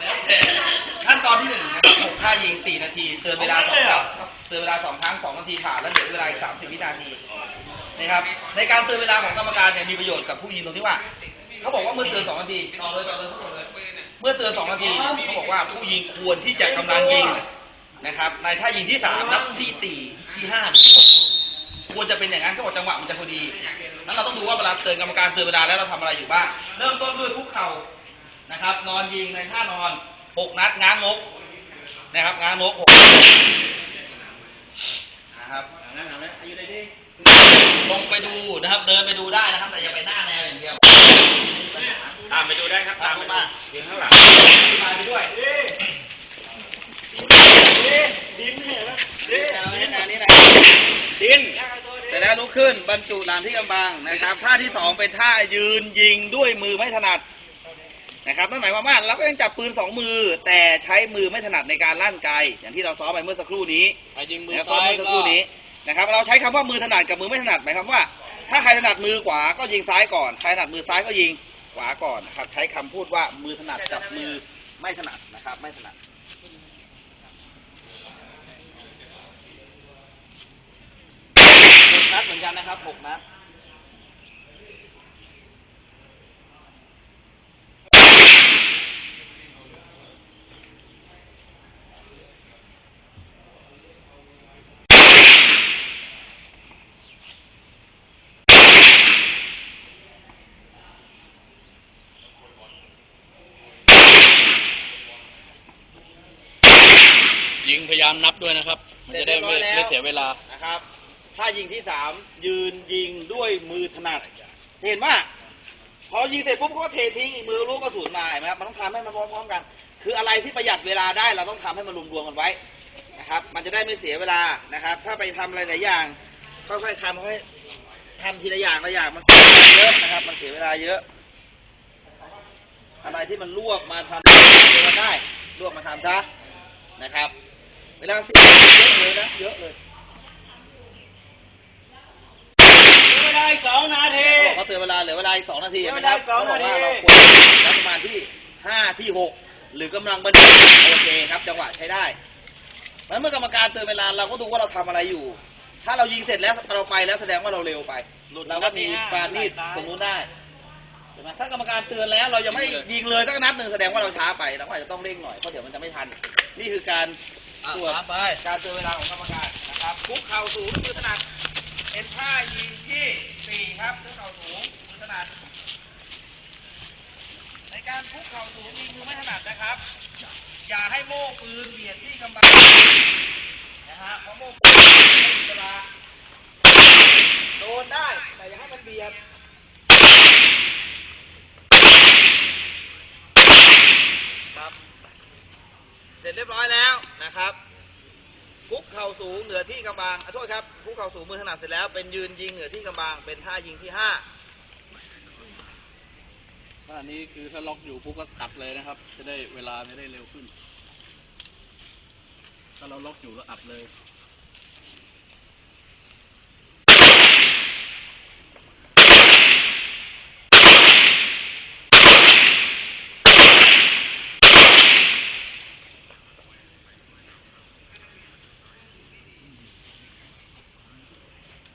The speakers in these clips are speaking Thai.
นะครับ ขั้นตอนที่หนึ่งนะครับหกท่ายิงสี่นาทีเตือนเวลาสองครั้งเตือนเวลาสองครั้งสองนาทีผ่านแล้วเหลือเวลาอีกสามสิบวินาทีนะครับ ในการเตือนเวลาของกรรมการเนี่ยมีประโยชน์กับผู้ยิงตรงที่ว่าเขาบอกว่าเมื่อเตือนสองนาทีต่อเลยต่อเลยต่อเลยเมื่อเตือนสองนาทีเขาบอกว่าผู้ยิงควรที่จะกำลังยิงนะครับ ในท่ายิงที่สามนับที่สี่ที่ห้าหรือที่หกควรจะเป็นอย่างนั้นเขาบอกจังหวะมันจะพอดีนั้นเราต้องดูว่าเวลาเตือนกรรมการเตือนเวลาแล้วเราทำอะไรอยู่บ้าง เริ่มต้นด้วยคุกเข่า นะครับ นอนยิงในท่านอนหกนัดง้างงกนะครับง้างงกหกนะครับลงไปดูนะครับ เดินไปดูได้นะครับ แต่อย่าไปหน้าแนวอย่างเดียวตามไปดูได้ครับตาตามมลไปงดูมาเสียงข้างหลังมาไปด้วยดินเนี่ยนะนี่นะนี่นะดินเสร็จแล้วลุกขึ้นบรรจุหลานที่กำบังนะครับท่าที่สองเป็นท่ายืนยิงด้วยมือไม่ถนัด นะครับนั่นหมายความว่าเราก็ยังจับปืนสองมือ แต่ใช้มือไม่ถนัดในการลั่นไกอย่างที่เราซ้อมไปเมื่อสักครู่นี้ยิงมือนะครับซ้อมซ้ายเมื่อสักก็ครู่นี้นะครับ เราใช้คำว่ามือถนัดกับมือไม่ถนัดหมายความว่า ถ้าใครถนัดมือขวาก็ยิงซ้ายก่อนใครถนัดมือซ้ายก็ยิงขวาก่อนนะครับ ใช้คำพูดว่ามือถนัดกับมือไม่ถนัดนะครับ ไม่ถนัด หกนัดเหมือนกันนะครับหกนัด ยิงพยายามนับด้วยนะครับ มันจะได้ไม่ไม่เสียเวลา นะครับ ถ้ายิงที่สามยืนยิงด้วยมือถนัด เห็นว่า พอยิงเสร็จปุ๊บเขาก็เททิ้งอีกมือลูกกระสุนมาเห็นไหมครับมันต้องทำให้มันพร้อมๆกัน คืออะไรที่ประหยัดเวลาได้เราต้องทำให้มันรวมๆกันไว้นะครับ มันจะได้ไม่เสียเวลานะครับ ถ้าไปทำอะไรหลายอย่างค่อยๆทำค่อยๆทำทีละอย่างละอย่างมันเสียเวลาเยอะนะครับ มันเสียเวลาเยอะ อะไรที่มันลวกมาทำเร็วได้ลวกมาทำซะนะครับ เวลาเสียเยอะเลยนะเยอะเลยไม่ได้สองนาทีเขาบอกเขาเตือนเวลาเหลือเวลาอีกสองนาทียังไหมไม่คได้รับสองเขาบอกว่านาทีเราควรจะประมาณที่ห้าที่หกหรือกำลังบันทึกโอเคครับ จังหวะใช้ได้เพราะฉะนั้นเมื่อกรรมการเตือนเวลาเราก็ดูว่าเราทำอะไรอยู่ ถ้าเรายิงเสร็จแล้วเราไปแล้วแสดงว่าเราเร็วไปเราก็มีปานีดตรงนู้นได้ใช่ไหมถ้ากรรมการเตือนแล้วเรายังไม่ยิงเลยสักนัดหนึ่งแสดงว่าเราช้าไปเราก็อาจจะต้องเร่งหน่อยเพราะเดี๋ยวมันจะไม่ทัน นี่คือการ ตรวจไปการเตือนเวลาของกรรมการนะครับคุกเข่าสูงมือถนัดเป็นท่ายิงที่สี่ครับคุกเข่าสูงมือถนัดในการคุกเข่าสูงยิงมือไม่ถนัดนะครับ อย่าให้โม่ปืนเบียดที่กำบังนะฮะเพราะโม่ปืนไม่มีเวลาโดนได้ แต่อย่าให้มันเบียดครับ เสร็จเรียบร้อยแล้ว นะครับคุกเข่าสูงเหนือที่กำบังขอโทษครับคุกเข่าสูงมือถนัดเสร็จแล้ว เป็นยืนยิงเหนือที่กำบังเป็นท่ายิงที่ห้าถ้าอันนี้คือถ้าล็อกอยู่ปุ๊บก็อัดเลยนะครับ จะได้เวลาจะได้เร็วขึ้น ถ้าเราล็อกอยู่ก็อัดเลย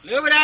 เหลือเวลา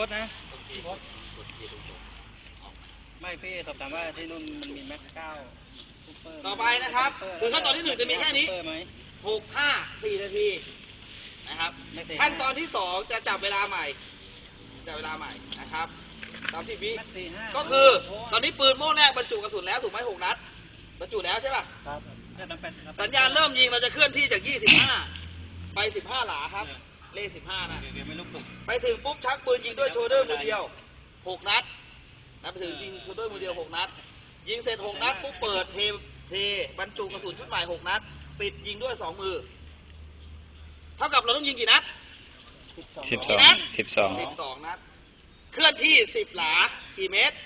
สามสิบวินาทีพี่พศนะพี่พศไม่พี่สอบถามว่าที่นู่นมันมีแม็กเก้าซุปเปอร์ต่อไปนะครับคือขั้นตอนที่หนึ่งจะมีแค่นี้ซุปเปอร์ไหมหกท่าสี่นาทีนะครับไม่เสร็จขั้นตอนที่สองจะจับเวลาใหม่จับเวลาใหม่นะครับตามที่วิแม็กสี่ห้าก็คือตอนนี้ปืนโม่แรกบรรจุกระสุนแล้วถูกไหมหกนัดบรรจุแล้วใช่ป่ะครับแค่น้ำแปดสัญญาณเริ่มยิงเราจะเคลื่อนที่จากยี่สิบห้าไปสิบห้าหลาครับ เลขสิบห้านะเดี๋ยวไม่ลุกตุกไปถึงปุ๊บชักปืนยิงด้วยโชเดอร์มือเดียวหกนัดนะไปถึงยิงโชเดอร์มือเดียวหกนัด ยิงเสร็จหกนัดปุ๊บเปิดเทเทบรรจุกระสุนชุดใหม่หกนัด ปิดยิงด้วยสองมือ เท่ากับเราต้องยิงกี่นัดสิบสองนัดสิบสองสิบสองนัด เคลื่อนที่สิบหลา กี่เมตร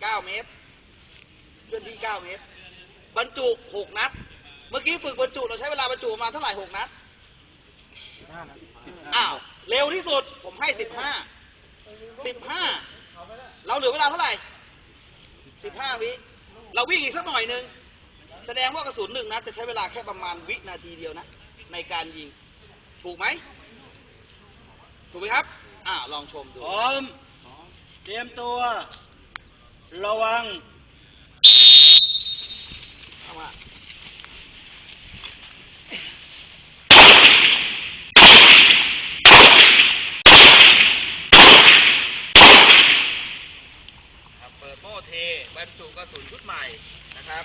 เก้าเมตร เคลื่อนที่เก้าเมตร บรรจุหกนัด เมื่อกี้ฝึกบรรจุเราใช้เวลาบรรจุประมาณเท่าไหร่หกนัด อ้าว เร็วที่สุด ผมให้สิบห้า สิบห้า เราเหลือเวลาเท่าไหร่ สิบห้าวิ เราวิ่งอีกสักหน่อยหนึ่ง แสดงว่ากระสุนหนึ่งนัดจะใช้เวลาแค่ประมาณวินาทีเดียวนะ ในการยิง ถูกไหม ถูกไหมครับ อ่า ลองชมดูพร้อม เตรียมตัว ระวัง เข้ามา ครับเปิดโม่เทบรรจุ กระสุนชุดใหม่นะครับ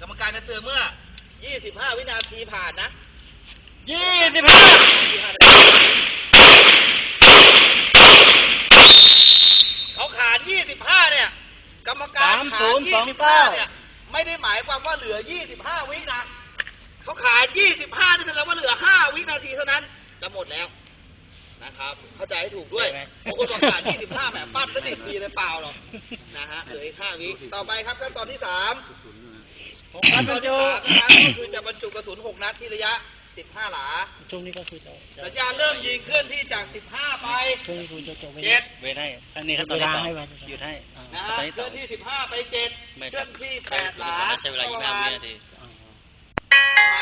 กรรมการจะเตือนเมื่อ 25 วินาทีผ่านนะยี่สิบห้าเขาขาน25 เนี่ย กรรมการขาน25 เนี่ย ไม่ได้หมายความว่าเหลือ 25 วินะเขาขาน25นี่แสดงว่าเหลือ 5 วินาทีเท่านั้นจะหมดแล้ว นะครับ เข้าใจให้ถูกด้วยบางคนบอกขาน25แหมปั้นซะดิบทีเลยเปล่าหรอกนะฮะเหลืออีก5วิต่อไปครับขั้นตอนที่3หกนัดบรรจุนะครับก็คือจะบรรจุกระสุน6นัดที่ระยะ15หลาช่วงนี้ก็คือจะสัญญาณเริ่มยิงเคลื่อนที่จาก15ไปช่วงนี้คุณจะจบเจ็ดเวทให้อันนี้ครับตอนที่สองหยุดให้อ่านะตฮะอนที่เคสลื่อองนที่15ไป7เคลื่อนที่8หลาใช้เวลายี่สิบห้าวินาทีประมา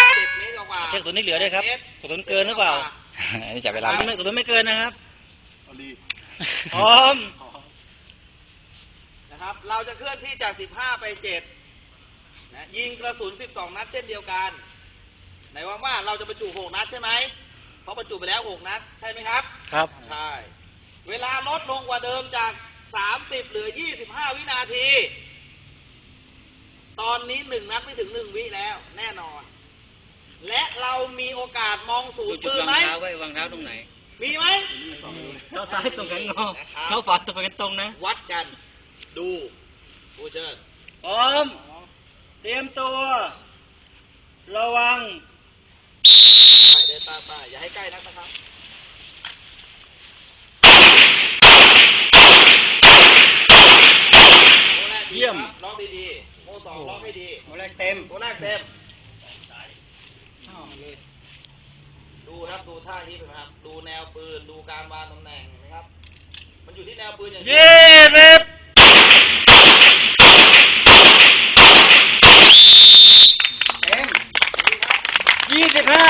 ณ10เมตรกว่าๆเช็คตัวนี้เหลือด้วยครับเมตกระสุนเกินหรือเปล่า อันนี้จับเวลาไม่กระสุนไม่เกินนะครับพร้อมนะครับ เราจะเคลื่อนที่จาก15ไป7นะยิงกระสุน12นัดเช่นเดียวกันไหนว่าว่าเราจะบรรจุ6นัดใช่ไหมเพราะบรรจุไปแล้ว6นัดใช่ไหมครับ ครับ ใช่ เวลาลดลงกว่าเดิมจาก30เหลือ25วินาที ตอนนี้หนึ่งนัดไม่ถึงหนึ่งวิแล้ว แน่นอน และเรามีโอกาสมองศูนย์จุดปืนวางไหม เท้าไว้วางเท้าตรงไหนมีไหม เท้าซ้ายตรงกันงอเท้าขวาตรงกันตรงนะวัดกัน ดูผู้เชิญพร้อม เตรียมตัว ระวังไปเดินตามไปอย่าให้ใกล้นักนะครับ โมแรกดีเยี่ยม ครับล็อกดีๆโมสองล็อกให้ดี โมแรกเต็ม โมแรกเต็ม ดูครับดูท่านี้นะครับ ดูแนวปืนดูการวางตำแหน่งเห็นไหมครับ มันอยู่ที่แนวปืนอย่างเดียวยี่สิบเต็มยี่สิบห้า